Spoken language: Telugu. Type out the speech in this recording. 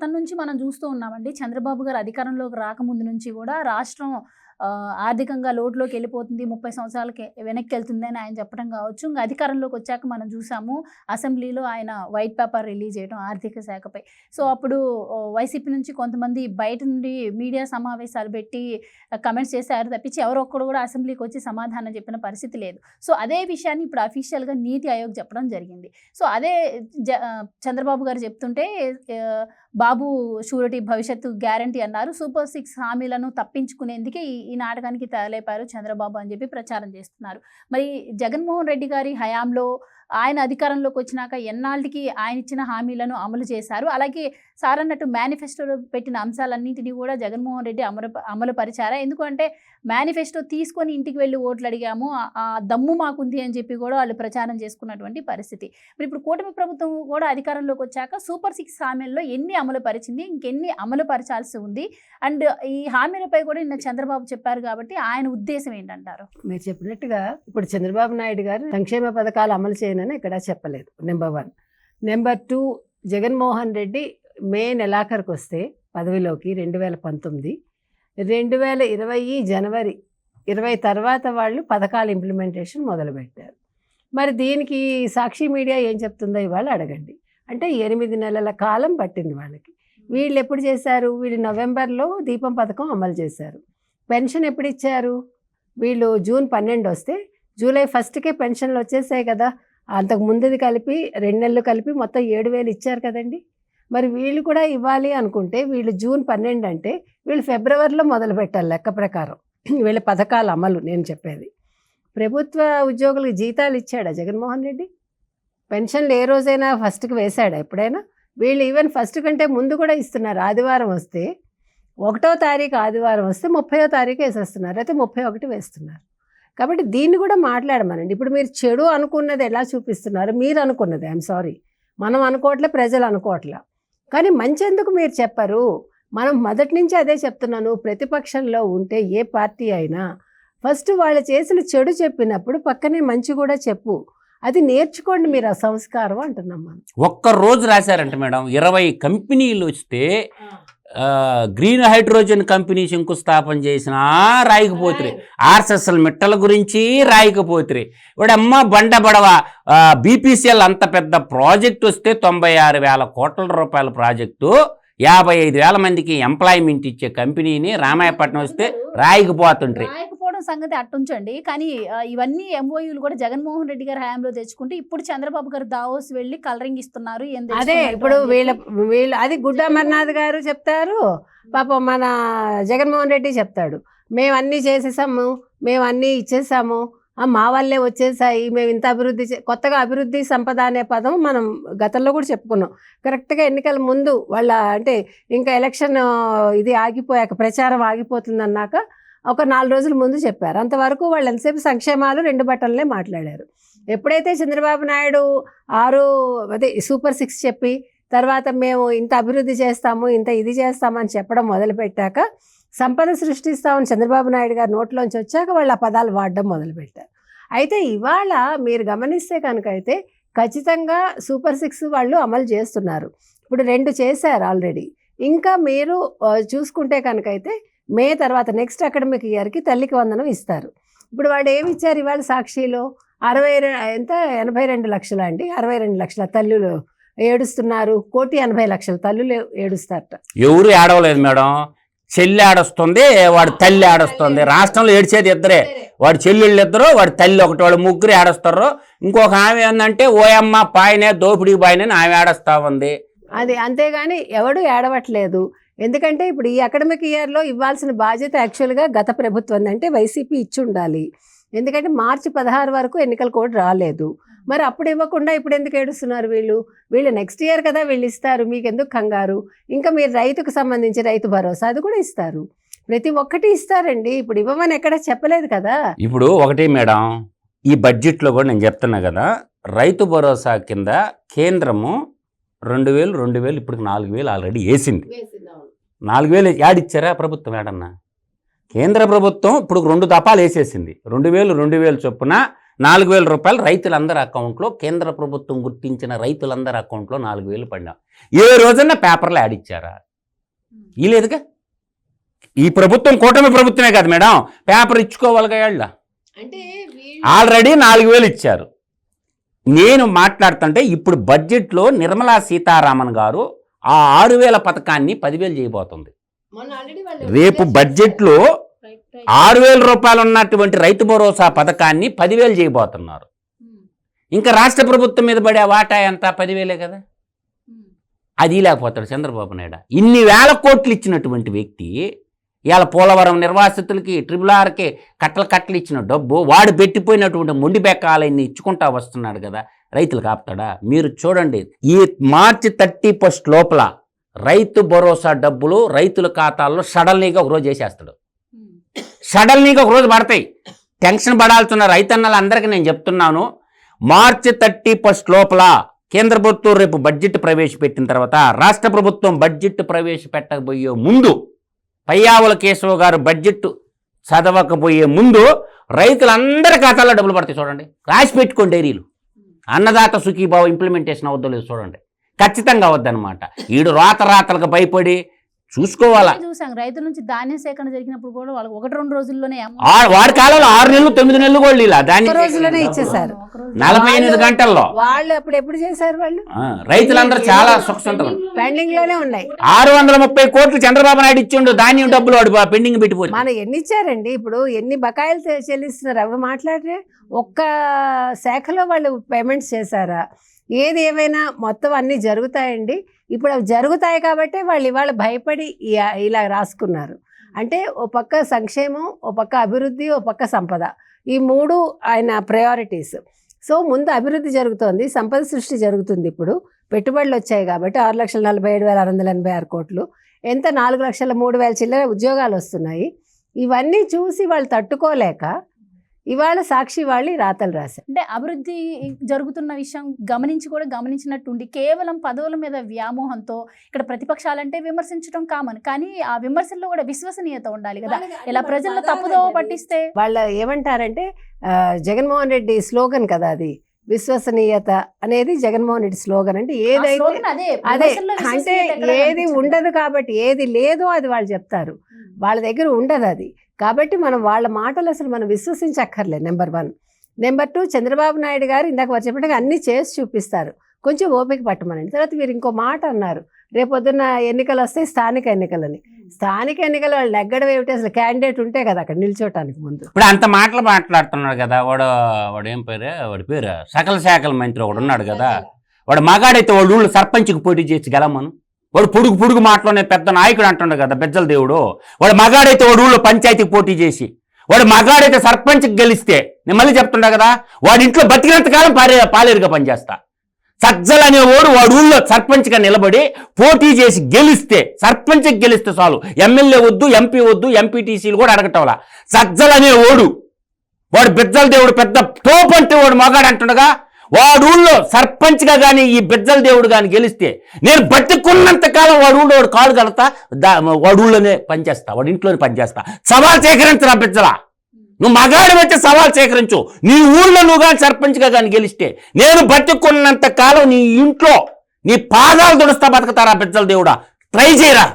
తన నుంచి మనం చూస్తూ ఉన్నామండి. చంద్రబాబు గారు అధికారంలోకి రాకముందు నుంచి కూడా రాష్ట్రం ఆర్థికంగా లోటులోకి వెళ్ళిపోతుంది. ముప్పై సంవత్సరాలకి వెనక్కి వెళ్తుంది అని ఆయన చెప్పడం కావచ్చు. ఇంకా అధికారంలోకి వచ్చాక మనం చూసాము అసెంబ్లీలో ఆయన వైట్ పేపర్ రిలీజ్ చేయడం ఆర్థిక శాఖపై. సో అప్పుడు వైసీపీ నుంచి కొంతమంది బయట నుండి మీడియా సమావేశాలు పెట్టి కమెంట్స్ చేశారు తప్పించి ఎవరో ఒక్కడు కూడా అసెంబ్లీకి వచ్చి సమాధానం చెప్పిన పరిస్థితి లేదు. సో అదే విషయాన్ని ఇప్పుడు అఫీషియల్గా నీతి ఆయోగ్ చెప్పడం జరిగింది. సో అదే జ చంద్రబాబు గారు చెప్తుంటే బాబు షూరిటీ భవిష్యత్తు గ్యారంటీ అన్నారు. సూపర్ సిక్స్ హామీలను తప్పించుకునేందుకే ఈ నాటకానికి తయారైపారు చంద్రబాబు అని చెప్పి ప్రచారం చేస్తున్నారు. మరి జగన్మోహన్ రెడ్డి గారి హయాంలో ఆయన అధికారంలోకి వచ్చినాక ఎన్నాళ్ళకి ఆయన ఇచ్చిన హామీలను అమలు చేశారు. అలాగే సార్ అన్నట్టు మేనిఫెస్టోలో పెట్టిన అంశాలన్నింటినీ కూడా జగన్మోహన్ రెడ్డి అమలు అమలు పరిచారా? ఎందుకంటే మేనిఫెస్టో తీసుకొని ఇంటికి వెళ్ళి ఓట్లు అడిగాము. ఆ- దమ్ము మాకుంది అని చెప్పి కూడా వాళ్ళు ప్రచారం చేసుకున్నటువంటి పరిస్థితి. మరి ఇప్పుడు కూటమి ప్రభుత్వం కూడా అధికారంలోకి వచ్చాక సూపర్ సిక్స్ హామీల్లో ఎన్ని అమలు పరిచింది? ఇంకెన్ని అమలు పరచాల్సి ఉంది? అండ్ ఈ హామీలపై కూడా నిన్న చంద్రబాబు చెప్పారు కాబట్టి ఆయన ఉద్దేశం ఏంటంటారు? మీరు చెప్పినట్టుగా ఇప్పుడు చంద్రబాబు నాయుడు గారు సంక్షేమ పథకాలు అమలు అని ఇక్కడ చెప్పలేదు. Number one number two Jaganmohan Reddy May నెలాఖరికి వస్తే పదవిలోకి రెండు వేల పంతొమ్మిది రెండు వేల ఇరవై జనవరి ఇరవై తర్వాత వాళ్ళు పథకాల ఇంప్లిమెంటేషన్ మొదలుపెట్టారు. మరి దీనికి సాక్షి మీడియా ఏం చెప్తుందో ఇవాళ అడగండి. అంటే ఎనిమిది నెలల కాలం పట్టింది వాళ్ళకి. వీళ్ళు ఎప్పుడు చేశారు? వీళ్ళు నవంబర్లో దీపం పథకం అమలు చేశారు. పెన్షన్ ఎప్పుడు ఇచ్చారు వీళ్ళు జూన్ పన్నెండు వస్తే జూలై ఫస్ట్కే పెన్షన్లు వచ్చేసాయి కదా. అంతకు ముందుది కలిపి రెండు నెలలు కలిపి మొత్తం ఏడు వేలు ఇచ్చారు కదండి. మరి వీళ్ళు కూడా ఇవ్వాలి అనుకుంటే వీళ్ళు జూన్ పన్నెండు అంటే వీళ్ళు ఫిబ్రవరిలో మొదలు పెట్టాలి లెక్క ప్రకారం. వీళ్ళ పథకాల అమలు నేను చెప్పేది. ప్రభుత్వ ఉద్యోగులకు జీతాలు ఇచ్చాడా జగన్మోహన్ రెడ్డి? పెన్షన్లు ఏ రోజైనా ఫస్ట్కి వేశాడా ఎప్పుడైనా? వీళ్ళు ఈవెన్ ఫస్ట్ కంటే ముందు కూడా ఇస్తున్నారు. ఆదివారం వస్తే ఒకటో తారీఖు ఆదివారం వస్తే ముప్పయో తారీఖు వేసేస్తున్నారు. అయితే ముప్పై ఒకటి వేస్తున్నారు. కాబట్టి దీన్ని కూడా మాట్లాడమనండి. ఇప్పుడు మీరు చెడు అనుకున్నది ఎలా చూపిస్తున్నారు? మీరు అనుకున్నది ఐఎమ్ సారీ మనం అనుకోవట్లే ప్రజలు అనుకోవట్లే. కానీ మంచి ఎందుకు మీరు చెప్పరు? మనం మొదటి నుంచి అదే చెప్తున్నాను. ప్రతిపక్షంలో ఉంటే ఏ పార్టీ అయినా ఫస్ట్ వాళ్ళు చేసిన చెడు చెప్పినప్పుడు పక్కనే మంచి కూడా చెప్పు. అది నేర్చుకోండి మీరు ఆ సంస్కారం అంటున్నాం మనం. ఒక్క రోజు రాశారంట మేడం ఇరవై కంపెనీలు వస్తే గ్రీన్ హైడ్రోజన్ కంపెనీ శంకుస్థాపన చేసినా రాయకపోతురి ఆర్ఎస్ఎస్ఎల్ మిట్టల గురించి రాయకపోతురి. ఇప్పుడమ్మ బండ బడవ బీపీసీఎల్ అంత పెద్ద ప్రాజెక్ట్ వస్తే తొంభై ఆరు వేల కోట్ల రూపాయల ప్రాజెక్టు యాభై ఐదు వేల మందికి ఎంప్లాయ్మెంట్ ఇచ్చే కంపెనీని రామాయపట్నం వస్తే రాయకపోతుండ్రి సంగతి అట్టుంచండి. కానీ ఇవన్నీ ఎంఓయూలు కూడా జగన్మోహన్ రెడ్డి గారి హయాంలో తెచ్చుకుంటే ఇప్పుడు చంద్రబాబు గారు దావోస్ వెళ్ళి కలరింగ్ ఇస్తున్నారు అదే ఇప్పుడు వీళ్ళ. వీళ్ళు అది గుడ్డ అమర్నాథ్ గారు చెప్తారు. పాపం మన జగన్మోహన్ రెడ్డి చెప్తాడు. మేము అన్నీ చేసేసాము మేము అన్నీ ఇచ్చేసాము మా వల్లే వచ్చేసాయి మేము ఇంత అభివృద్ధి కొత్తగా అభివృద్ధి సంపద అనే పదం మనం గతంలో కూడా చెప్పుకున్నాం. కరెక్ట్గా ఎన్నికల ముందు వాళ్ళ అంటే ఇంకా ఎలక్షన్ ఇది ఆగిపోయాక ప్రచారం ఆగిపోతుంది అన్నాక ఒక నాలుగు రోజుల ముందు చెప్పారు. అంతవరకు వాళ్ళు ఎంతసేపు సంక్షేమాలు రెండు బట్టలనే మాట్లాడారు. ఎప్పుడైతే చంద్రబాబు నాయుడు ఆరు అదే సూపర్ సిక్స్ చెప్పి తర్వాత మేము ఇంత అభివృద్ధి చేస్తాము ఇంత ఇది చేస్తామని చెప్పడం మొదలుపెట్టాక సంపద సృష్టిస్తామని చంద్రబాబు నాయుడు గారు నోట్లోంచి వచ్చాక వాళ్ళు ఆ పదాలు వాడడం మొదలుపెట్టారు. అయితే ఇవాళ మీరు గమనిస్తే కనుక అయితే ఖచ్చితంగా సూపర్ సిక్స్ వాళ్ళు అమలు చేస్తున్నారు. ఇప్పుడు రెండు చేశారు ఆల్రెడీ. ఇంకా మీరు చూసుకుంటే కనుక అయితే మే తర్వాత నెక్స్ట్ అకాడమిక్ ఇయర్కి తల్లికి వందనం ఇస్తారు. ఇప్పుడు వాడు ఏమి ఇచ్చారు ఇవాళ సాక్షిలో? అరవై ఎంత? ఎనభై రెండు లక్షల అండి? అరవై రెండు లక్షల తల్లులు ఏడుస్తున్నారు. కోటి ఎనభై లక్షల తల్లులు ఏడుస్తారట. ఎవరు ఏడవలేదు మేడం. చెల్లి ఆడొస్తుంది వాడు తల్లి ఆడొస్తుంది రాష్ట్రంలో ఏడ్చేది ఇద్దరే. వాడి చెల్లెళ్ళు ఇద్దరు వాడి తల్లి ఒకటి వాడు ముగ్గురు ఏడొస్తారు. ఇంకొక ఆమె ఏంటంటే ఓయమ్మ పాయనే దోపిడీ పాయనే ఆమె ఏడొస్తా ఉంది. అది అంతేగాని ఎవడు ఏడవట్లేదు. ఎందుకంటే ఇప్పుడు ఈ అకాడమిక్ ఇయర్లో ఇవ్వాల్సిన బాధ్యత యాక్చువల్గా గత ప్రభుత్వం అంటే వైసీపీ ఇచ్చి ఉండాలి ఎందుకంటే మార్చి పదహారు వరకు ఎన్నికల కోడ్ రాలేదు. మరి అప్పుడు ఇవ్వకుండా ఇప్పుడు ఎందుకు ఏడుస్తున్నారు వీళ్ళు? వీళ్ళు నెక్స్ట్ ఇయర్ కదా వీళ్ళు ఇస్తారు. మీకు ఎందుకు కంగారు? ఇంకా మీరు రైతుకు సంబంధించి రైతు భరోసా అది కూడా ఇస్తారు. ప్రతి ఒక్కటి ఇస్తారండి. ఇప్పుడు ఇవ్వమని ఎక్కడ చెప్పలేదు కదా? ఇప్పుడు ఒకటి మేడం ఈ బడ్జెట్లో కూడా నేను చెప్తున్నా కదా రైతు భరోసా కింద కేంద్రము రెండు వేలు రెండు వేలు ఇప్పుడు నాలుగు వేలు ఆల్రెడీ వేసింది. నాలుగు వేలు యాడిచ్చారా ప్రభుత్వం ఏడన్నా కేంద్ర ప్రభుత్వం ఇప్పుడు రెండు దఫాలు వేసేసింది. రెండు వేలు రెండు వేలు చొప్పున నాలుగు వేల రూపాయలు రైతులందరి అకౌంట్లో కేంద్ర ప్రభుత్వం గుర్తించిన రైతులందరి అకౌంట్లో నాలుగు వేలు పడినా ఏ రోజన్నా పేపర్లో యాడ్ ఇచ్చారా? ఈ లేదుగా? ఈ ప్రభుత్వం కూటమి ప్రభుత్వమే కదా మేడం. పేపర్ ఇచ్చుకోవాలిగా వాళ్ళ ఆల్రెడీ నాలుగు వేలు ఇచ్చారు. నేను మాట్లాడుతుంటే ఇప్పుడు బడ్జెట్లో నిర్మలా సీతారామన్ గారు ఆ ఆరు వేల పథకాన్ని పదివేలు చేయబోతుంది. రేపు బడ్జెట్లో ఆరు వేల రూపాయలు ఉన్నటువంటి రైతు భరోసా పథకాన్ని పదివేలు చేయబోతున్నారు. ఇంకా రాష్ట్ర ప్రభుత్వం మీద పడే వాటా ఎంత? పదివేలే కదా. అది లేకపోతాడు చంద్రబాబు నాయుడు. ఇన్ని వేల కోట్లు ఇచ్చినటువంటి వ్యక్తి ఇవాళ పోలవరం నిర్వాసితులకి ట్రిపుల్ ఆర్కి కట్టలు కట్టలు ఇచ్చిన డబ్బు వాడు పెట్టిపోయినటువంటి మొండి బెక్కాలన్నీ ఇచ్చుకుంటా వస్తున్నాడు కదా. రైతులు కాపుతాడా? మీరు చూడండి. ఈ మార్చి థర్టీ ఫస్ట్ లోపల రైతు భరోసా డబ్బులు రైతుల ఖాతాల్లో సడన్లీగా ఒక రోజు వేసేస్తాడు సడన్లీగా ఒక రోజు పడతాయి. టెన్షన్ పడాల్సిన రైతన్నలందరికీ నేను చెప్తున్నాను. మార్చి థర్టీ ఫస్ట్ లోపల కేంద్ర ప్రభుత్వం రేపు బడ్జెట్ ప్రవేశపెట్టిన తర్వాత రాష్ట్ర ప్రభుత్వం బడ్జెట్ ప్రవేశపెట్టకపోయే ముందు పయ్యావుల కేశవ గారు బడ్జెట్ చదవకపోయే ముందు రైతులందరి ఖాతాల్లో డబ్బులు పడతాయి చూడండి. రాసి పెట్టుకోండి డైరీలు. అన్నదాత సుఖీభావ ఇంప్లిమెంటేషన్ అవద్దో లేదు చూడండి. ఖచ్చితంగా అవద్దనమాట ఈడు రాత రాతలకు భయపడి చూసుకోవాలా? చూసాం రైతుల నుంచి ధాన్యం సేకరణ జరిగినప్పుడు కూడా వాళ్ళకి ఒకటి రెండు రోజుల్లోనే వారి కాలంలో ఆరు నెలలు తొమ్మిది నెలలు కూడా ఇలా దాన్ని ఒక్క రోజులోనే ఇచ్చేశారు. ఒక రోజు. నలభై ఎనిమిది గంటల్లో. వాళ్ళు అప్పుడు ఎప్పుడు చేశారు వాళ్ళు? ఆ, రైతులందరూ చాలా సుఖసంతలు పెండింగ్లోనే ఉన్నాయి. ఆరు వందల ముప్పై కోట్లు చంద్రబాబు నాయుడు ఇచ్చిండు ధాన్యం డబ్బులు వాడు పెండింగ్ పెట్టిపోయి మనం ఎన్ని ఇచ్చారండి? ఇప్పుడు ఎన్ని బకాయిలు చెల్లిస్తున్నారు? అవి మాట్లాడరే ఒక్క శాఖలో వాళ్ళు పేమెంట్స్ చేశారా? ఏది ఏమైనా మొత్తం అన్నీ జరుగుతాయండి? ఇప్పుడు అవి జరుగుతాయి కాబట్టి వాళ్ళు ఇవాళ భయపడి ఇలా రాసుకున్నారు. అంటే ఓ పక్క సంక్షేమం ఓ పక్క అభివృద్ధి ఓ పక్క సంపద. ఈ మూడు ఆయన ప్రయారిటీస్. సో ముందు అభివృద్ధి జరుగుతోంది సంపద సృష్టి జరుగుతుంది ఇప్పుడు. పెట్టుబడులు వచ్చాయి కాబట్టి ఆరు లక్షల నలభై ఏడు వేల ఆరు వందల ఎనభై ఆరు కోట్లు. ఎంత? నాలుగు లక్షల మూడు వేల చిల్లర ఉద్యోగాలు వస్తున్నాయి. ఇవన్నీ చూసి వాళ్ళు తట్టుకోలేక ఇవాళ సాక్షి వాళ్ళు ఈ రాతలు రాశారు. అంటే అభివృద్ధి జరుగుతున్న విషయం గమనించి కూడా గమనించినట్టుండి కేవలం పదవుల మీద వ్యామోహంతో ఇక్కడ ప్రతిపక్షాలంటే విమర్శించడం కామన్ కానీ ఆ విమర్శల్లో కూడా విశ్వసనీయత ఉండాలి కదా. ఇలా ప్రజల్లో తప్పుదోవ పట్టిస్తే? వాళ్ళ ఏమంటారంటే ఆ, జగన్మోహన్ రెడ్డి స్లోగన్ కదా అది. విశ్వసనీయత అనేది జగన్మోహన్ రెడ్డి స్లోగన్ అంటే ఏదైతే అదే అంటే ఏది. ఉండదు కాబట్టి ఏది లేదో అది వాళ్ళు చెప్తారు. వాళ్ళ దగ్గర ఉండదు అది. కాబట్టి మనం వాళ్ళ మాటలు అసలు మనం విశ్వసించక్కర్లేదు number one. Number two Chandrababu Naidu garu ఇందాక వారు చెప్పినట్టుగా అన్ని చేసి చూపిస్తారు. కొంచెం ఓపిక పట్టమనండి. తర్వాత మీరు ఇంకో మాట అన్నారు. రేపొద్దున్న ఎన్నికలు వస్తాయి స్థానిక ఎన్నికలని. స్థానిక ఎన్నికలు వాళ్ళు నెగ్గడం ఏమిటి? అసలు క్యాండిడేట్ ఉంటే కదా అక్కడ నిల్చోటానికి ముందు. ఇప్పుడు అంత మాటలు మాట్లాడుతున్నాడు కదా వాడు వాడు ఏం పేరు? వాడి పేరు సకల శాఖల మంత్రి ఒకడు ఉన్నాడు కదా. వాడు మగాడైతే వాడు ఊళ్ళో సర్పంచ్కి పోటీ చేసి గెలమను వాడు పొడుగు పొడుగు మాటలోనే పెద్ద నాయకుడు అంటుండే కదా బెజ్జల దేవుడు. వాడు మగాడైతే వాడు ఊళ్ళో పంచాయతీకి పోటీ చేసి వాడు మగాడైతే సర్పంచ్కి గెలిస్తే నేను మళ్ళీ చెప్తుండా కదా వాడి ఇంట్లో బతికినంత కాలం పాలే పాలేరుగా పనిచేస్తా. సజ్జల్ అనేవాడు వాడు ఊళ్ళో సర్పంచ్గా నిలబడి పోటీ చేసి గెలిస్తే సర్పంచ్కి గెలిస్తే చాలు. ఎమ్మెల్యే వద్దు ఎంపీ వద్దు ఎంపీటీసీలు కూడా అడగటంలా. సజ్జల్ అనేవాడు వాడు బిజ్జల దేవుడు పెద్ద టోప్ అంటే వాడు మగాడు అంటుండగా వాడు ఊళ్ళో సర్పంచ్గా కానీ ఈ బిజ్జల దేవుడు కానీ గెలిస్తే నేను బతికున్నంత కాలం వాడు ఊళ్ళో వాడు కాలు కడతా దా వాడు ఊళ్ళోనే పనిచేస్తా వాడు ఇంట్లోనే పనిచేస్తా. సవాల్ సేకరించరా బిజ్జలా? నువ్వు మగాడి వచ్చి సవాల్ సేకరించు. నీ ఊళ్ళో నువ్వు కానీ సర్పంచ్గా కానీ గెలిస్తే నేను బతుకున్నంత కాలం నీ ఇంట్లో నీ పాదాలు తుడుస్తా బతుకుతారా పెద్దల దేవుడా? ట్రై చేయరా?